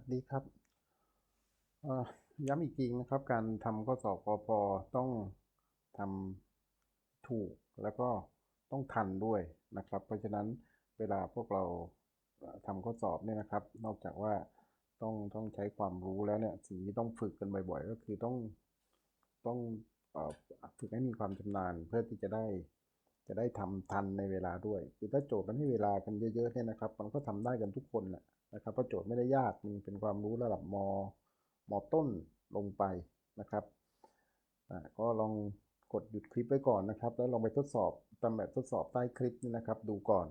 วัสดีครับย้ำอีกทีนะครับ การทำข้อสอบกพต้องทำถูกแล้วก็ต้องทันด้วยนะครับ เพราะฉะนั้นเวลาพวกเราทำข้อสอบเนี่ยนะครับ นอกจากว่าต้องต้องใช้ความรู้แล้วเนี่ยสิ่งที่ต้องฝึกกันบ่อยๆ ก็คือต้องต้องฝึกให้มีความชำนาญเพื่อที่จะได้ จะได้ทำทันในเวลาด้วยคือถ้าโจทย์มันให้เวลากันเยอะๆเนี่ยนะครับ มันก็ทำได้กันทุกคนแหละนะครับเพราะโจทย์ไม่ได้ยากมันเป็นความรู้ระดับมมต้นลงไปนะครับก็ลองกดหยุดคลิปไว้ก่อนนะครับ แล้วลองไปทดสอบตามแบบทดสอบใต้คลิปนี่นะครับ ดูก่อน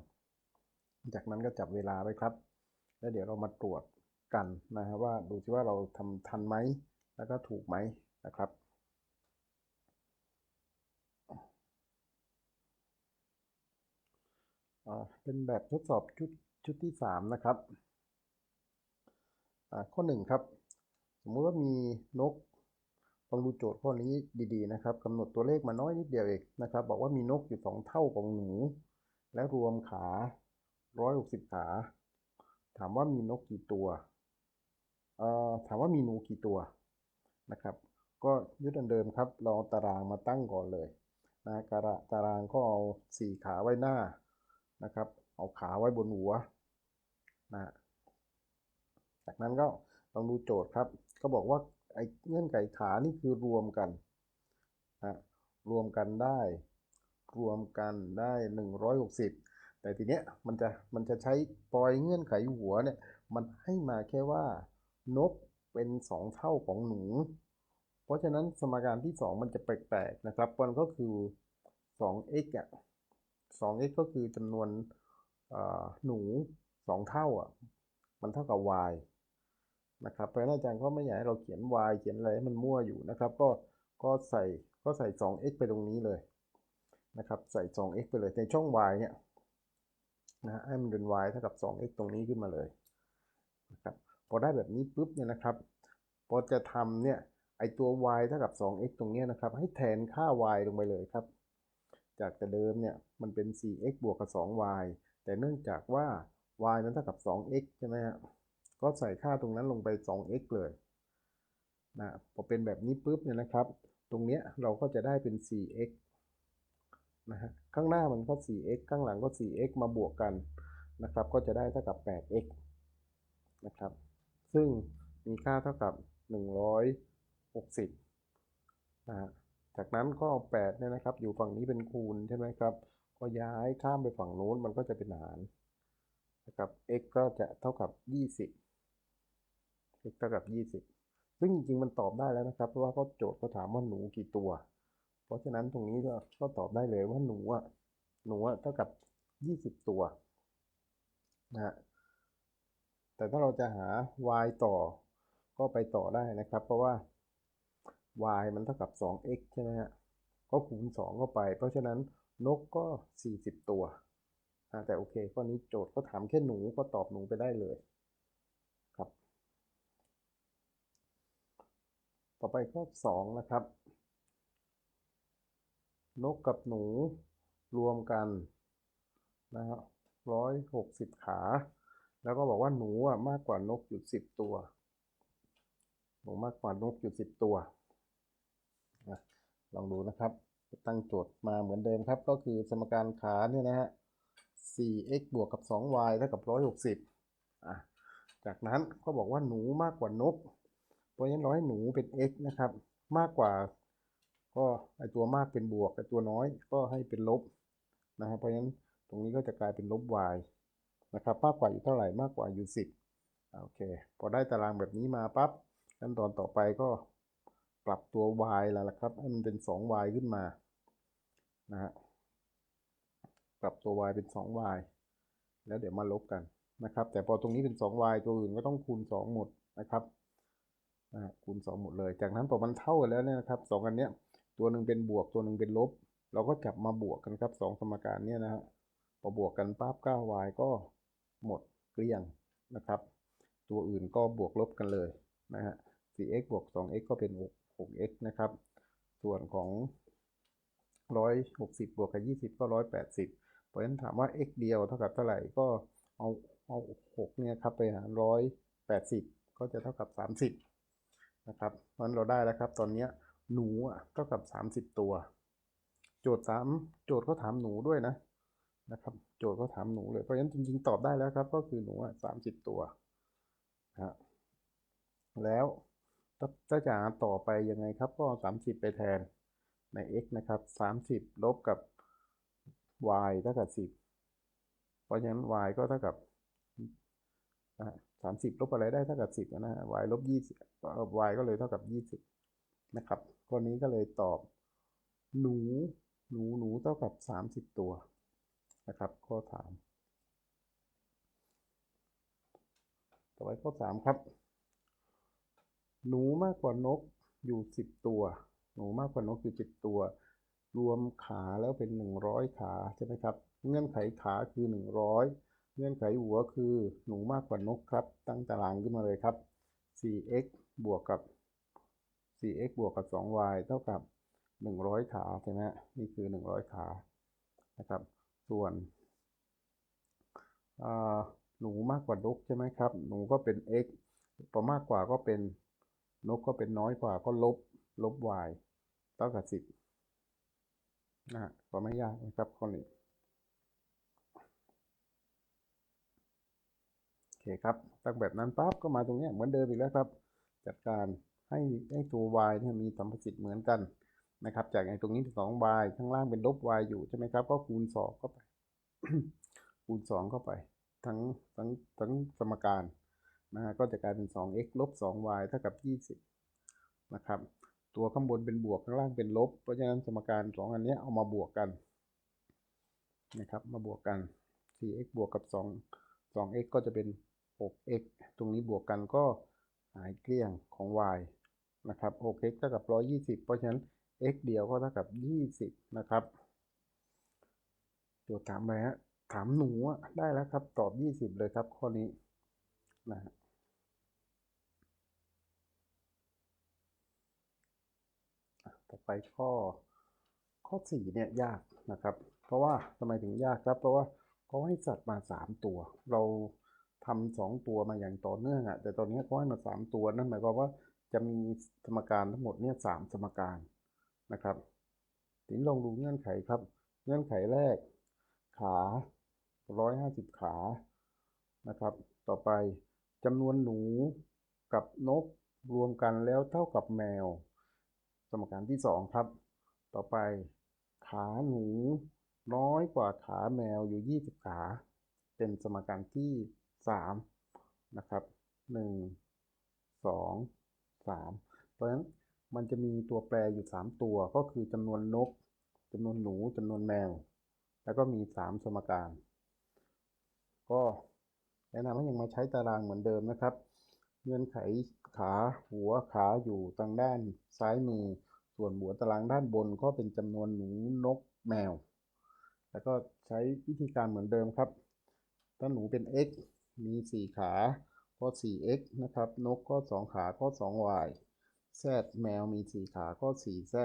จากนั้นก็จับเวลาไว้ครับ แล้วเดี๋ยวเรามาตรวจกันนะครับว่าดูซิว่าเราทำทันไหมแล้วก็ถูกไหมนะครับ อ่า เป็นแบบทดสอบชุดชุดที่สามนะครับข้อหนึ่งครับ สมมุติว่ามีนกลองดูโจทย์ข้อนี้ดีๆนะครับกำหนดตัวเลขมาน้อยนิดเดียวเองนะครับ บอกว่ามีนกอยู่สองเท่าของหนู และรวมขา 160 ขา ถามว่ามีนกกี่ตัวถามว่ามีหนูกี่ตัวนะครับ ก็ยึดอันเดิมครับเราตารางมาตั้งก่อนเลยนะกระตารางก็เอาสี่ขาไว้หน้า นะครับ เอาขาไว้บนหัวนะจากนั้นก็ลองดูโจทย์ครับ ก็บอกว่าไอ้เงื่อนไขขานี่คือรวมกันนะรวมกันได้ รวมกันได้ 160 แต่ทีเนี้ยมันจะมันจะใช้ปล่อยเงื่อนไขหัวเนี่ยมันให้มาแค่ว่านกเป็น 2 เท่าของหนู เพราะฉะนั้นสมการที่ 2 มันจะแปลกๆนะครับมันก็คือ 2x อะ 2x ก็คือจำนวนหนู 2 เท่าอะมันเท่ากับ y นะครับเพราะฉะนั้นอาจารย์ก็ไม่อยากให้เราเขียน y เขียนอะไรให้มันมั่วอยู่นะครับ ก็ก็ใส่ก็ใส่ 2x ไปตรงนี้เลยนะครับใส่ 2x ไปเลยในช่อง y เนี่ยนะฮะให้มันเป็น y เท่ากับ 2x ตรงนี้ขึ้นมาเลยนะครับพอได้แบบนี้ปุ๊บเนี่ยนะครับพอจะทำเนี่ยไอตัว y เท่ากับ 2x ตรงนี้นะครับ ให้แทนค่า y ลงไปเลยครับ จากแต่เดิมเนี่ยมันเป็น 4x บวกกับ 2y แต่เนื่องจากว่า y มันเท่ากับ 2x ใช่ไหมฮะก็ใส่ค่าตรงนั้นลงไป 2x เลยนะพอเป็นแบบนี้ปุ๊บเนี่ยนะครับ ตรงเนี้ยเราก็จะได้เป็น 4x นะฮะข้างหน้ามันก็ 4x ข้างหลังก็ 4x มาบวกกันนะครับ ก็จะได้เท่ากับ 8x นะครับ ซึ่งมีค่าเท่ากับ 160นะฮะ จากนั้นก็เอา8เนี่ยนะครับ อยู่ฝั่งนี้เป็นคูณใช่ไหมครับ ก็ย้ายข้ามไปฝั่งโน้นมันก็จะเป็นหารนะครับ x ก็จะเท่ากับ 20 x เท่ากับ 20 ซึ่งจริงๆมันตอบได้แล้วนะครับ เพราะว่าเขาโจทย์เขาถามว่าหนูกี่ตัว เพราะฉะนั้นตรงนี้ก็ก็ตอบได้เลยว่าหนูอะหนูอะเท่ากับ 20 ตัวนะฮะแต่ถ้าเราจะหา y ต่อก็ไปต่อได้นะครับ เพราะว่า y มันเท่ากับ 2x ใช่ไหมฮะ ก็คูณ 2 เข้าไป เพราะฉะนั้นนกก็ 40 ตัว แต่โอเคข้อนี้โจทย์ก็ถามแค่หนูก็ตอบหนูไปได้เลยครับ ต่อไปข้อ 2 นะครับ นกกับหนูรวมกันนะฮะ160ขา แล้วก็บอกว่าหนูอะมากกว่านกอยู่10ตัว หนูมากกว่านกอยู่10ตัว นะลองดูนะครับ ตั้งโจทย์มาเหมือนเดิมครับ ก็คือสมการขาเนี่ยนะฮะ 4x บวกกับ 2y เท่ากับ 160อะจากนั้นก็บอกว่าหนูมากกว่านก เพราะฉะนั้นเราให้หนูเป็น x นะครับ มากกว่า ก็ไอตัวมากเป็นบวกไอตัวน้อยก็ให้เป็นลบนะครับเพราะฉะนั้นตรงนี้ก็จะกลายเป็นลบ y นะครับ มากกว่าอยู่เท่าไหร่มากกว่าอยู่ 10โอเค พอได้ตารางแบบนี้มาปั๊บขั้นตอนต่อไปก็ ปรับตัว y แล้วล่ะครับ ให้มันเป็น 2y ขึ้นมานะฮะปรับตัว y เป็น 2y แล้วเดี๋ยวมาลบกันนะครับ แต่พอตรงนี้เป็น 2y ตัวอื่นก็ต้องคูณ 2 หมดนะครับนะคูณ 2 หมดเลย จากนั้นพอมันเท่ากันแล้วเนี่ยนะครับ 2 อันเนี้ยตัวหนึ่งเป็นบวกตัวหนึ่งเป็นลบ เราก็จับมาบวกกันครับ 2 สมการเนี่ยนะฮะพอบวกกันปั๊บ 9y ก็หมดเกลี้ยงนะครับ ตัวอื่นก็บวกลบกันเลยนะฮะ 4x บวก 2x ก็เป็น 6x นะครับ ส่วนของ 160 บวกกับ 20 ก็ 180 เพราะฉะนั้นถามว่า x เดียวเท่ากับเท่าไหร่ ก็เอาเอา 6 เนี่ยครับไปหาร 180 ก็จะเท่ากับสามสิบนะครับ เพราะฉะนั้นเราได้แล้วครับ ตอนนี้หนูอะเท่ากับสามสิบตัว โจทย์สามโจทย์เขาถามหนูด้วยนะนะครับ โจทย์เขาถามหนูเลย เพราะฉะนั้นจริงๆ ตอบได้แล้วครับ ก็คือหนูอะสามสิบตัวนะฮะแล้ว ถ้าจะหาต่อไปยังไงครับก็สามสิบไปแทนใน x นะครับสามสิบลบกับ y เท่ากับสิบเพราะฉะนั้น y ก็เท่ากับสามสิบลบอะไรได้เท่ากับสิบนะฮะ y ลบยี่สิบ y ก็เลยเท่ากับยี่สิบนะครับข้อนี้ก็เลยตอบ หนู หนู หนูเท่ากับสามสิบตัวนะครับ ข้อถาม ต่อไปข้อสามครับ หนูมากกว่านกอยู่สิบตัว หนูมากกว่านกอยู่สิบตัว รวมขาแล้วเป็นหนึ่งร้อยขาใช่ไหมครับ เงื่อนไขขาคือหนึ่งร้อยเงื่อนไขหัวคือหนูมากกว่านกครับ ตั้งตารางขึ้นมาเลยครับ 4x บวกกับ 4x บวกกับ 2y เท่ากับ 100 ขาใช่ไหมนี่คือ 100 ขานะครับ ส่วนหนูมากกว่านกใช่ไหมครับ หนูก็เป็น x พอมากกว่าก็เป็น นกก็เป็นน้อยกว่าก็ลบ ลบ y เท่ากับ10นะก็ไม่ยากนะครับข้อนี้โอเคครับตั้งแบบนั้นปั๊บก็มาตรงนี้เหมือนเดิมอีกแล้วครับ จัดการให้ให้ตัว y เนี่ยมีสัมประสิทธิ์เหมือนกันนะครับ จากไอ้ตรงนี้เป็น 2y ข้างล่างเป็นลบ y อยู่ใช่ไหมครับ ก็คูณ2เข้าไป คูณ2เข้าไป ทั้งทั้งทั้งสมการ นะฮะก็จะกลายเป็น 2x ลบ 2y เท่ากับ 20 นะครับ ตัวข้างบนเป็นบวกข้างล่างเป็นลบ เพราะฉะนั้นสมการ 2 อันนี้เอามาบวกกันนะครับ มาบวกกัน 4x บวกกับ 2 2x ก็จะเป็น 6x ตรงนี้บวกกันก็หายเกลี้ยงของ y นะครับ 6x เท่ากับ 120 เพราะฉะนั้น x เดียวก็เท่ากับ 20 นะครับโจทย์ถามไปฮะ ถามหนูได้แล้วครับ ตอบ 20 เลยครับข้อนี้นะฮะ ต่อไปข้อข้อ4เนี่ยยากนะครับ เพราะว่าทำไมถึงยากครับ เพราะว่าเขาให้สัตว์มา 3 ตัว เราทำสองตัวมาอย่างต่อเนื่องอะแต่ตอนนี้เขาให้มา 3 ตัวนั่นหมายความว่าจะมีสมการทั้งหมดเนี่ยสามสมการนะครับทีนี้ลองดูเงื่อนไขครับ เงื่อนไขแรก ขา 150 ขานะครับ ต่อไปจำนวนหนูกับนกรวมกันแล้วเท่ากับแมว สมการที่2ครับ ต่อไป ขาหนูน้อยกว่าขาแมวอยู่ 20 ขา เป็นสมการที่ 3 นะครับ 1 2 3 เพราะฉะนั้นมันจะมีตัวแปรอยู่ 3 ตัวก็คือจำนวนนกจำนวนหนูจำนวนแมว แล้วก็มี 3 สมการ ก็แนะนำให้ยังมาใช้ตารางเหมือนเดิมนะครับ เงื่อนไข ขาหัวขาอยู่ทางด้านซ้ายมือ ส่วนหัวตารางด้านบนก็เป็นจำนวนหนูนกแมว แล้วก็ใช้วิธีการเหมือนเดิมครับ ถ้าหนูเป็น x มี 4 ขาก็ 4x นะครับ นกก็ 2 ขาก็ 2y z แมวมี 4 ขาก็ 4z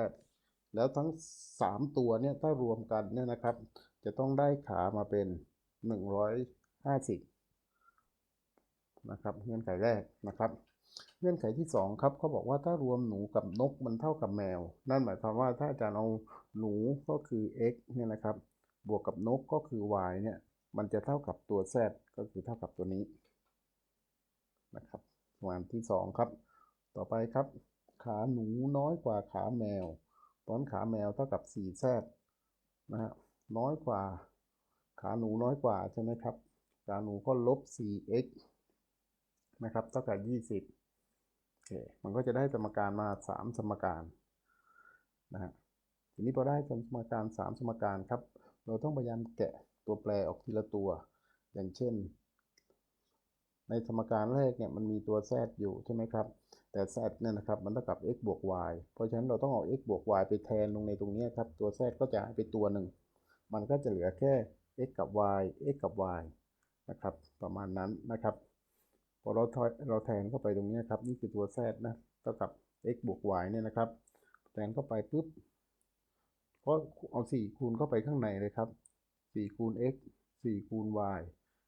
แล้วทั้ง 3 ตัวเนี่ยถ้ารวมกันเนี่ยนะครับ จะต้องได้ขามาเป็น 150 นะครับเงื่อนไขแรกนะครับ เงื่อนไขที่ 2 ครับเขาบอกว่าถ้ารวมหนูกับนกมันเท่ากับแมว นั่นหมายความว่าถ้าอาจารย์เอาหนูก็คือ x เนี่ยนะครับ บวกกับนกก็คือ y เนี่ย มันจะเท่ากับตัว z ก็คือเท่ากับตัวนี้นะครับสมการที่ 2 ครับ ต่อไปครับ ขาหนูน้อยกว่าขาแมวเพราะขาแมวเท่ากับ 4z นะฮะน้อยกว่า ขาหนูน้อยกว่าใช่ไหมครับ ขาหนูก็ลบ 4x นะครับ เท่ากับ 20 มันก็จะได้สมการมา 3 สมการนะฮะทีนี้พอได้สมการ 3 สมการครับ เราต้องพยายามแกะตัวแปรออกทีละตัว อย่างเช่น ในสมการแรกเนี่ยมันมีตัว z อยู่ใช่ไหมครับ แต่ z เนี่ยนะครับมันเท่ากับ x บวก y เพราะฉะนั้นเราต้องเอา x บวก y ไปแทนลงในตรงนี้ครับ ตัว z ก็จะหายไปตัวหนึ่ง มันก็จะเหลือแค่ x กับ y x กับ y นะครับ ประมาณนั้นนะครับ พอเราเราแทนเข้าไปตรงนี้ครับ นี่คือตัว z นะเท่ากับ x บวก y เนี่ยนะครับ แทนเข้าไปปุ๊บก็เอา 4 คูณเข้าไปข้างในเลยครับ 4 คูณ x 4 คูณ y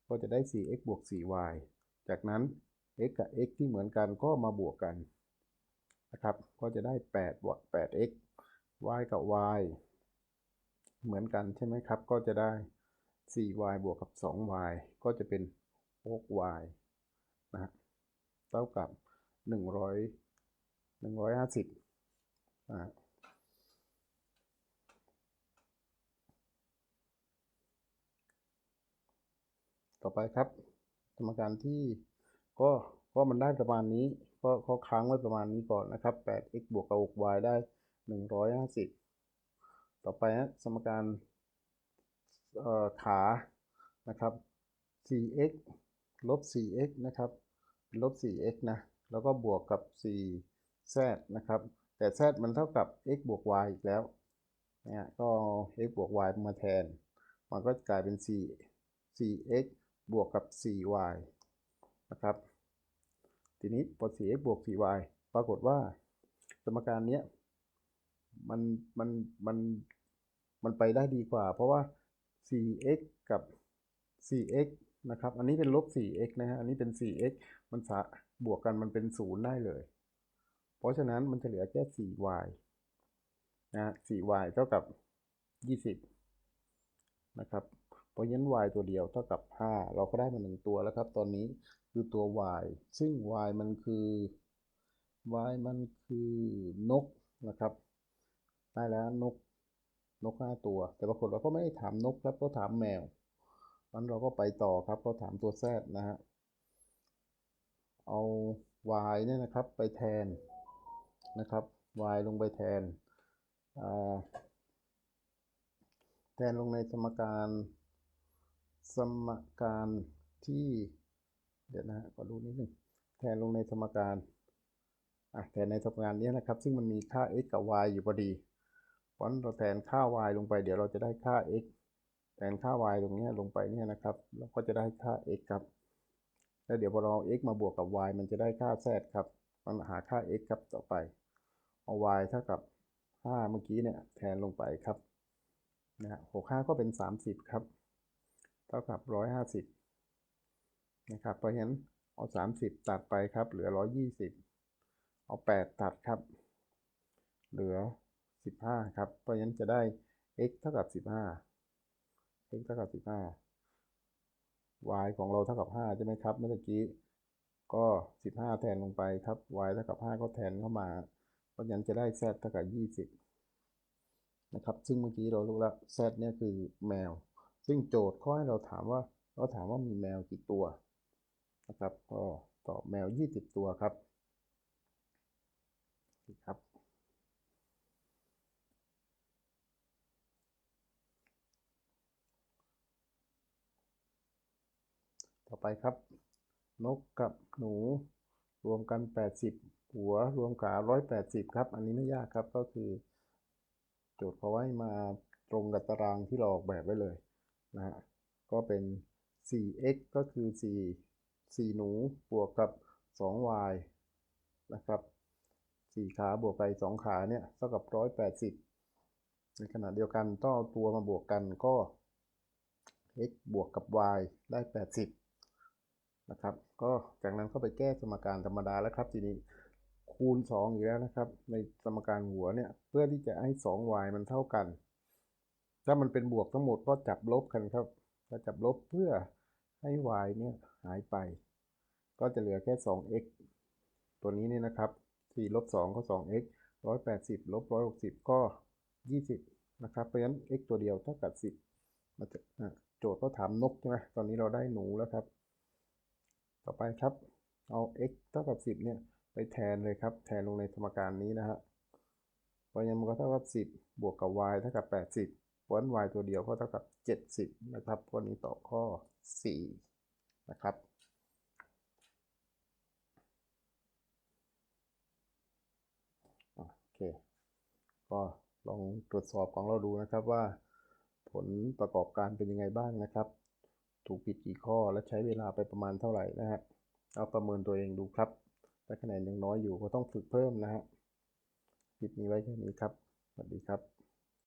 ก็จะได้ 4x บวก 4y จากนั้น x กับ x ที่เหมือนกันก็มาบวกกันนะครับ ก็จะได้8บวก 8x y กับ y เหมือนกันใช่ไหมครับ ก็จะได้ 4y บวกกับ 2y ก็จะเป็น 6y นะฮะเท่ากับ100 150นะฮะต่อไปครับสมการที่ก็ก็มันได้ประมาณนี้ ก็ก็ค้างไว้ประมาณนี้ก่อนนะครับ 8x บวกกับ 6y ได้ 150 ต่อไปฮะสมการเอ่อขานะครับ 4x ลบ 4x นะครับ ลบ 4x นะ แล้วก็บวกกับ 4z นะครับ แต่ z มันเท่ากับ x บวก y อีกแล้วเนี่ยก็ x บวก y มาแทน มันก็กลายเป็น 4 4x บวกกับ 4y นะครับ ทีนี้พอ 4x บวก 4y ปรากฏว่า สมการนี้มันมันมันมันไปได้ดีกว่า เพราะว่า 4x กับ 4x นะครับ อันนี้เป็นลบ 4x นะฮะ อันนี้เป็น 4x มันสะบวกกันมันเป็น 0 ได้เลย เพราะฉะนั้นมันจะเหลือแค่ 4y นะ 4y เท่ากับ 20 นะครับ เพราะฉะนั้น y ตัวเดียวเท่ากับ 5 เราก็ได้มาหนึ่งตัวแล้วครับ ตอนนี้คือตัว y ซึ่ง y มันคือ y มันคือนกนะครับ ได้แล้วนกนก 5 ตัว แต่ปรากฏเราก็ไม่ได้ถามนกครับก็ถามแมว นั้นเราก็ไปต่อครับก็ถามตัว z นะฮะ เอา y เนี่ยนะครับไปแทนนะครับ y ลงไปแทน แทนลงในสมการสมการที่เดี๋ยวนะฮะขอดูนิดหนึ่งแทนลงในสมการอะแทนในสมการนี้นะครับ ซึ่งมันมีค่า x กับ y อยู่พอดีเพราะเราแทนค่า y ลงไป เดี๋ยวเราจะได้ค่า x แทนค่า y ตรงนี้ลงไปเนี่ยนะครับเราก็จะได้ค่า x ครับ แล้วเดี๋ยวพอเราเอา x มาบวกกับ y มันจะได้ค่า z ครับมันหาค่า x ครับต่อไปเอา y เท่ากับ 5 เมื่อกี้เนี่ยแทนลงไปครับนะฮะ65ก็เป็น 30 ครับ เท่ากับ 150 นะครับเพราะฉะนั้นเอา 30 ตัดไปครับ เหลือ 120 เอา 8 ตัดครับ เหลือ 15 ครับ เพราะฉะนั้นจะได้ x เท่ากับ 15 x เท่ากับ15 y ของเราเท่ากับ5ใช่ไหมครับเมื่อกี้ก็15แทนลงไปครับ y เท่ากับ5ก็แทนเข้ามา เพราะฉะนั้นจะได้ z เท่ากับ20นะครับ ซึ่งเมื่อกี้เรารู้แล้ว z เนี่ยคือแมว ซึ่งโจทย์ข้อให้เราถามว่าเราถามว่ามีแมวกี่ตัวนะครับ ก็ตอบแมว 20 ตัวครับครับ ต่อไปครับ นกกับหนู รวมกัน 80 หัวรวมขา180 ครับ อันนี้ไม่ยากครับก็คือ โจทย์เขาไว้มาตรงกับตารางที่เราออกแบบไว้เลยนะฮะก็เป็น 4x ก็คือ 4 4 หนูบวกกับ 2y นะครับ 4 ขาบวกไป 2 ขาเนี่ยเท่ากับ 180 ในขณะเดียวกันต้องเอาตัวมาบวกกันก็ x บวกกับ y ได้ 80 นะครับ ก็จากนั้นก็ไปแก้สมการธรรมดาแล้วครับ ทีนี้คูณ 2 อีกแล้วนะครับ ในสมการหัวเนี่ยเพื่อที่จะให้ 2y มันเท่ากัน ถ้ามันเป็นบวกทั้งหมดก็จับลบกันครับถ้าจับลบเพื่อให้ y เนี่ยหายไป ก็จะเหลือแค่ 2x ตัวนี้นี่นะครับ4ลบ2ก็ 2x 180ลบ160 ก็ 20 นะครับ เพราะฉะนั้น x ตัวเดียวเท่ากับ 10 มาจากโจทย์ก็ถามนกใช่ไหมตอนนี้เราได้หนูแล้วครับ ต่อไปครับ เอา x เท่ากับ 10 เนี่ย ไปแทนเลยครับ แทนลงในสมการนี้นะฮะเพราะงั้นมันก็เท่ากับ 10 บวกกับ y เท่ากับ 80วัน y ตัวเดียวก็เท่ากับ 70 นะครับข้อนี้ตอบข้อ 4 นะครับโอเค ก็ลองตรวจสอบของเราดูนะครับว่า ผลประกอบการเป็นยังไงบ้างนะครับ ถูกผิดกี่ข้อและใช้เวลาไปประมาณเท่าไหร่นะฮะเอาประเมินตัวเองดูครับถ้าคะแนนยังน้อยอยู่ก็ต้องฝึกเพิ่มนะฮะคลิปนี้ไว้แค่นี้ครับ สวัสดีครับ